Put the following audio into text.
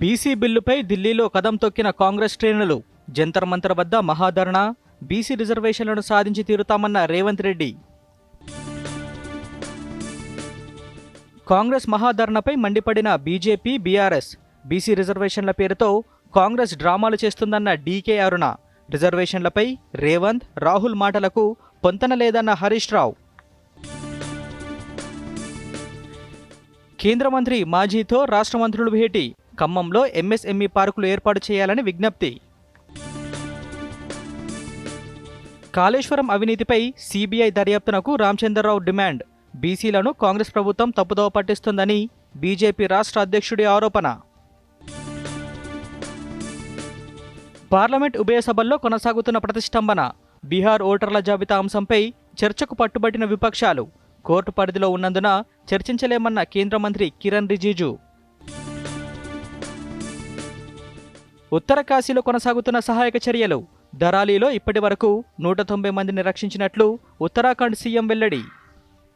BC బిల్లుపై ఢిల్లీలో కదం తొక్కిన కాంగ్రెస్ శ్రేణులు జంతర్ మంతర్ వద్ద మహాధరణ బీసీ రిజర్వేషన్లను సాధించి తీరుతామన్న రేవంత్ రెడ్డి. కాంగ్రెస్ మహాధరణపై మండిపడిన బీజేపీ బీఆర్ఎస్ బీసీ రిజర్వేషన్ల పేరుతో కాంగ్రెస్ డ్రామాలు చేస్తుందన్న డీకే అరుణ. రిజర్వేషన్లపై రేవంత్ రాహుల్ మాటలకు పొంతన లేదన్న హరీష్ రావు. కేంద్ర మంత్రి మాజీతో రాష్ట్ర మంత్రులు భేటీ. ఖమ్మంలో ఎంఎస్ఎంఈ పార్కులు ఏర్పాటు చేయాలని విజ్ఞప్తి. కాళేశ్వరం అవినీతిపై సీబీఐ దర్యాప్తునకు రామచంద్రరావు డిమాండ్. బీసీలను కాంగ్రెస్ ప్రభుత్వం తప్పుదోవ పట్టిస్తుందని బీజేపీ రాష్ట్ర అధ్యక్షుడి ఆరోపణ. పార్లమెంట్ ఉభయ సభల్లో కొనసాగుతున్న ప్రతిష్టంభన బీహార్ ఓటర్ల జాబితా అంశంపై చర్చకు పట్టుబట్టిన విపక్షాలు. కోర్టు పరిధిలో ఉన్నందున చర్చించలేమన్న కేంద్ర మంత్రి కిరణ్ రిజిజు. ఉత్తర కాశీలో కొనసాగుతున్న సహాయక చర్యలు. దరాలీలో ఇప్పటి వరకు నూట తొంభై మందిని రక్షించినట్లు ఉత్తరాఖండ్ సీఎం వెల్లడి.